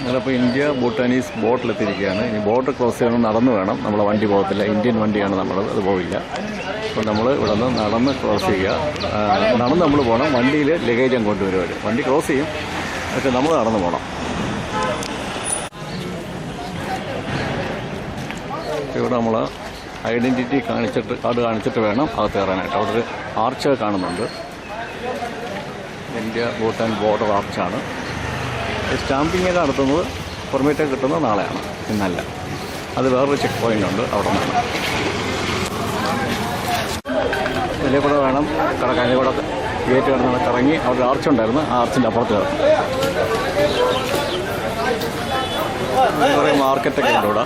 ഞങ്ങളിപ്പോൾ India Bhutanese ബോട്ടിലെത്തിയിരിക്കുകയാണ്. ഇനി boat cross ചെയ്യണം നടന്നു വേണം. നമ്മളെ വണ്ടി പോകത്തില്ല. ഇന്ത്യൻ വണ്ടിയാണ് നമ്മൾ അത് പോവില്ല. അപ്പോൾ നമ്മൾ ഇവിടെ നിന്ന് നടന്ന് ക്രോസ് ചെയ്യുക. നടന്ന് നമ്മൾ പോകണം വണ്ടിയിൽ ലഗേജ് വരും വണ്ടി ക്രോസ് ചെയ്യും. പക്ഷെ നമ്മൾ നടന്ന് പോകണം ഇവിടെ നമ്മൾ ഐഡന്റിറ്റി കാണിച്ചിട്ട് കാർഡ് കാണിച്ചിട്ട് വേണം അകത്ത് കയറാനായിട്ട്. അവിടെ ഒരു ആർച്ച് കാണുന്നുണ്ട്. ഇന്ത്യ ഭൂട്ടാൻ ബോർഡർ ആർച്ചാണ്. സ്റ്റാമ്പിംഗ് ഒക്കെ നടത്തുന്നത് പെർമിറ്റ് കിട്ടുന്നത് നാളെയാണ്. ഇന്നല്ല. അത് വേറൊരു ചെക്ക് പോയിന്റ് ഉണ്ട് അവിടെ നിന്നാണ് ഇതിലെ കൂടെ വേണം കടക്കാൻ കൂടെ ഗേറ്റ് കിടന്ന് കറങ്ങി അവിടെ ആർച്ച് ഉണ്ടായിരുന്നു. ആ ആർച്ചിന്റെ അപ്പുറത്ത് കയറും കുറേ മാർക്കറ്റൊക്കെ ഉണ്ട് ഇവിടെ.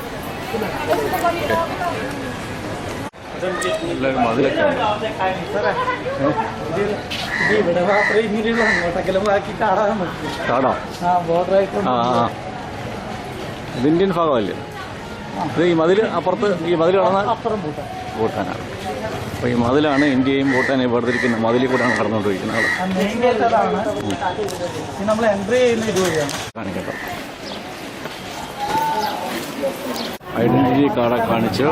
എല്ലാവരും മതിലൊക്കെ ഉണ്ട്. ഇവിടെ മാത്രമേ ഇങ്ങനെയുള്ളൂ അങ്ങോട്ടെങ്കിലും ബാക്കി പറ്റും. കാടാ ആ ആ ആ. ഇത് ഇന്ത്യൻ ഭാഗമല്ലേ? ഇത് ഈ മതിൽ അപ്പുറത്ത് ഈ മതിൽ കടന്നാൽ അപ്പുറം ഭൂട്ടാനാണ്. അപ്പോൾ ഈ മതിലാണ് ഇന്ത്യയും ഭൂട്ടാനെയും വേർതിരിക്കുന്ന മതിലിൽ കൂടെയാണ് കടന്നുകൊണ്ടിരിക്കുന്നത്. ആൾ ആ മെയിൻ ഗേറ്റ് അതാണ്. നമ്മൾ എൻട്രി ചെയ്യുന്ന ഇതുവഴിയാണ് കാണിക്കട്ടെ. ഐഡന്റിറ്റി കാർഡ് കാണിച്ച്.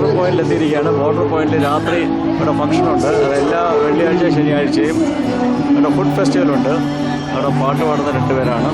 ബോർഡർ പോയിന്റിൽ എത്തിയിരിക്കുകയാണ്. ബോർഡർ പോയിന്റിൽ രാത്രി ഇവിടെ ഫംഗ്ഷനുണ്ട് അത് എല്ലാ വെള്ളിയാഴ്ചയും ശനിയാഴ്ചയും ഇവിടെ ഫുഡ് ഫെസ്റ്റിവലുണ്ട് അവിടെ പാട്ട് പാടുന്ന രണ്ടുപേരാണ്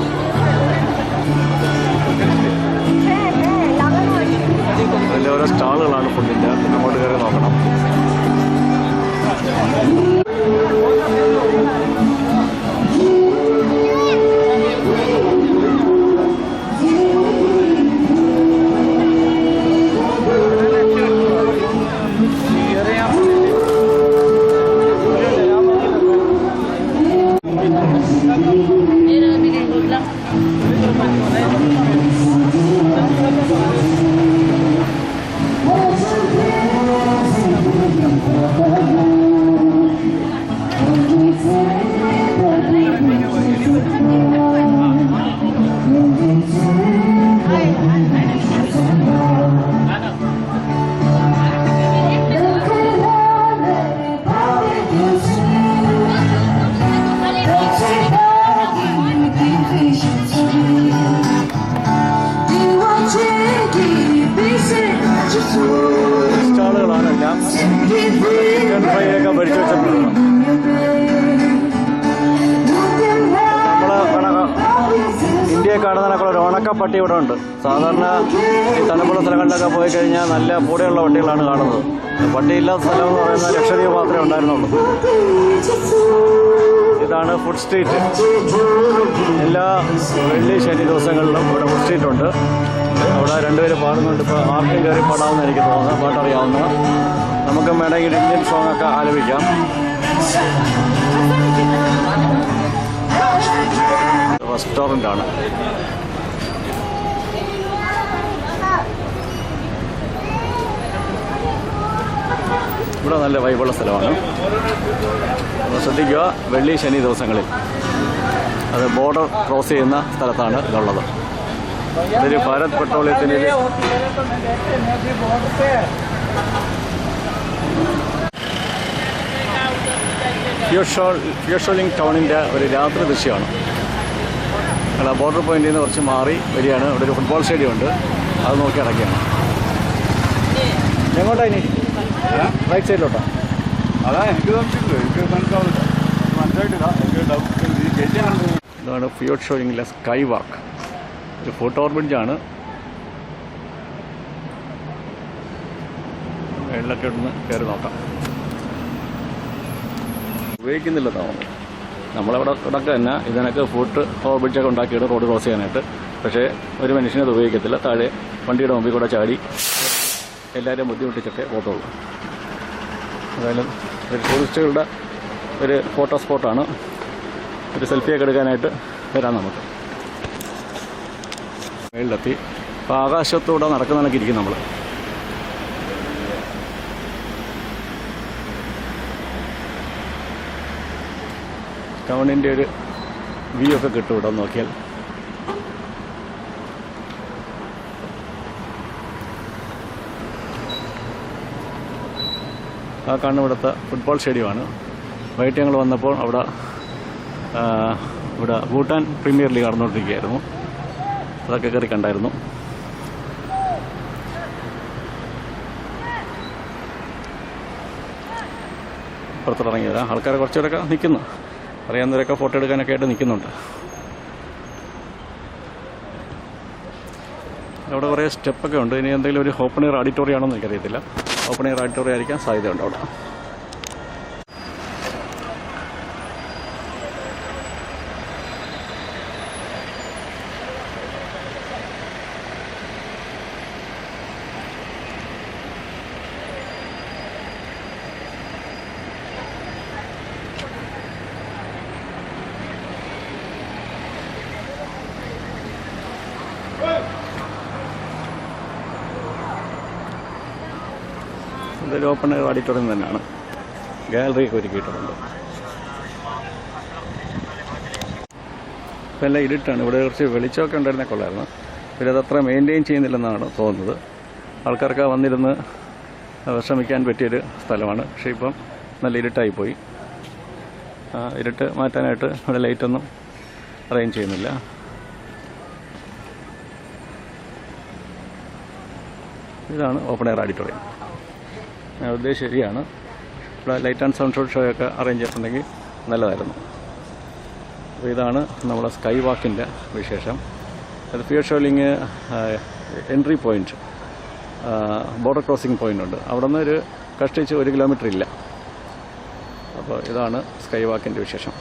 കാണുന്നതിനൊക്കെ ഒരു ഉണക്കപ്പട്ടി ഇവിടെ ഉണ്ട്. സാധാരണ ഈ തണുപ്പുള്ള സ്ഥലങ്ങളിലൊക്കെ പോയി കഴിഞ്ഞാൽ നല്ല പൂടെയുള്ള പട്ടികളാണ് കാണുന്നത്. പട്ടിയില്ലാത്ത സ്ഥലം എന്ന് പറയുന്നത് ലക്ഷദ്വീപ് മാത്രമേ ഉണ്ടായിരുന്നുള്ളൂ. ഇതാണ് ഫുഡ് സ്ട്രീറ്റ്. എല്ലാ വെള്ളി ശനി ദിവസങ്ങളിലും ഇവിടെ ഫുഡ് സ്ട്രീറ്റ് ഉണ്ട്. അവിടെ രണ്ടുപേര് പാടുന്നുണ്ട്. ഇപ്പോൾ ആർക്കും കയറി പാടാമെന്ന് എനിക്ക് തോന്നുന്നത് പാട്ടറിയാവുന്ന നമുക്ക് വേണമെങ്കിൽ ഇന്ത്യൻ സോങ്ങൊക്കെ ആലപിക്കാം. റെസ്റ്റോറന്റാണ്. ഇവിടെ നല്ല വൈബുള്ള സ്ഥലമാണ്. ശ്രദ്ധിക്കുക വെള്ളി ശനി ദിവസങ്ങളിൽ. അത് ബോർഡർ ക്രോസ് ചെയ്യുന്ന സ്ഥലത്താണ് ഇതുള്ളത്. ഇതൊരു ഭാരത് പെട്രോളിയത്തിന് ഫ്യൂഷോൾ ഫ്യൂഷോളിംഗ് ടൗണിന്റെ ഒരു രാത്രി ദൃശ്യമാണ്. ബോർഡർ പോയിന്റിൽ നിന്ന് കുറച്ച് മാറി വരികയാണ്. ഇവിടെ ഒരു ഫുട്ബോൾ സ്റ്റേഡിയം ഉണ്ട്. അത് നോക്കി അടയ്ക്കുകയാണ് എങ്ങോട്ടാ ഇനി? റൈറ്റ് സൈഡിലോട്ടാ അതാ എനിക്ക് ഇതാണ് ഫിയോഡ് ഷോയിങ്ങിലെ സ്കൈ വാക്ക് ഒരു ഫോട്ടോ ബ്രിഡ്ജാണ് വെള്ളമൊക്കെ ഒന്ന് കയറി നോക്കാം. ഉപയോഗിക്കുന്നില്ല തോന്നുന്നു. നമ്മളവിടെ ഇടയ്ക്ക് തന്നെ ഇതിനൊക്കെ ഫുഡ് ഓവർ ബ്രിഡ്ജൊക്കെ ഉണ്ടാക്കിയിട്ട് റോഡ് ക്രോസ് ചെയ്യാനായിട്ട്. പക്ഷേ ഒരു മനുഷ്യനെ അത് ഉപയോഗിക്കത്തില്ല. താഴെ വണ്ടിയുടെ മുമ്പിൽ കൂടെ ചാടി എല്ലാവരെയും ബുദ്ധിമുട്ടിച്ചൊക്കെ പോകത്തുള്ളൂ. എന്തായാലും ഒരു ടൂറിസ്റ്റുകളുടെ ഒരു ഫോട്ടോ സ്പോട്ടാണ് ഒരു സെൽഫിയൊക്കെ എടുക്കാനായിട്ട് വരാം നമുക്ക്. മേളിലെത്തി. അപ്പോൾ ആകാശത്തൂടെ നടക്കുന്ന കണക്ക് ഇരിക്കും നമ്മൾ ടൗണിന്റെ ഒരു വ്യൂ ഒക്കെ കിട്ടും ഇവിടെ നോക്കിയാൽ. ആ കാണുന്ന ഇവിടുത്തെ ഫുട്ബോൾ സ്റ്റേഡിയമാണ് വൈകിട്ട് ഞങ്ങൾ വന്നപ്പോൾ അവിടെ ഇവിടെ ഭൂട്ടാൻ പ്രീമിയർ ലീഗ് നടന്നുകൊണ്ടിരിക്കുകയായിരുന്നു. അതൊക്കെ കയറി കണ്ടായിരുന്നു. പുറത്തിറങ്ങിയതാ. ആൾക്കാർ കുറച്ചുകൂടെയൊക്കെ നിൽക്കുന്നു. അറിയാവുന്നവരൊക്കെ ഫോട്ടോ എടുക്കാനൊക്കെ ആയിട്ട് നിൽക്കുന്നുണ്ട്. അവിടെ കുറേ സ്റ്റെപ്പൊക്കെ ഉണ്ട്. ഇനി എന്തെങ്കിലും ഒരു ഓപ്പൺ എയർ ഓഡിറ്റോറിയം എന്ന് എനിക്കറിയത്തില്ല. ഓപ്പൺ എയർ ഓഡിറ്റോറിയം ആയിരിക്കാൻ സാധ്യതയുണ്ട് അവിടെ. ഇതൊരു ഓപ്പൺ എയർ ഓഡിറ്റോറിയം തന്നെയാണ്. ഗാലറിയൊക്കെ ഒരുക്കിയിട്ടുണ്ട്. ഇപ്പം എല്ലാം ഇരുട്ടാണ് ഇവിടെ കുറച്ച് വെളിച്ചമൊക്കെ ഉണ്ടായിരുന്നേ കൊള്ളായിരുന്നു. പിന്നെ അതത്ര മെയിന്റെയിൻ ചെയ്യുന്നില്ലെന്നാണ് തോന്നുന്നത്. ആൾക്കാർക്ക് വന്നിരുന്ന് വിശ്രമിക്കാൻ പറ്റിയൊരു സ്ഥലമാണ്. പക്ഷേ ഇപ്പം നല്ല ഇരുട്ടായി പോയി. ഇരുട്ട് മാറ്റാനായിട്ട് ഇവിടെ ലൈറ്റൊന്നും അറേഞ്ച് ചെയ്യുന്നില്ല. ഇതാണ് ഓപ്പൺ എയർ ഓഡിറ്റോറിയം ഉദ്ദേശം ശരിയാണ്. ഇവിടെ light and sound show show ഒക്കെ അറേഞ്ച് ചെയ്തിട്ടുണ്ടെങ്കിൽ നല്ലതായിരുന്നു. അപ്പോൾ ഇതാണ് നമ്മുടെ സ്കൈ വാക്കിന്റെ വിശേഷം. അത് Phuentsholing entry point border crossing point ഉണ്ട്. അവിടെ നിന്ന് ഒരു കഷ്ടിച്ച് ഒരു കിലോമീറ്റർ ഇല്ല. അപ്പോൾ ഇതാണ് സ്കൈ വാക്കിന്റെ വിശേഷം.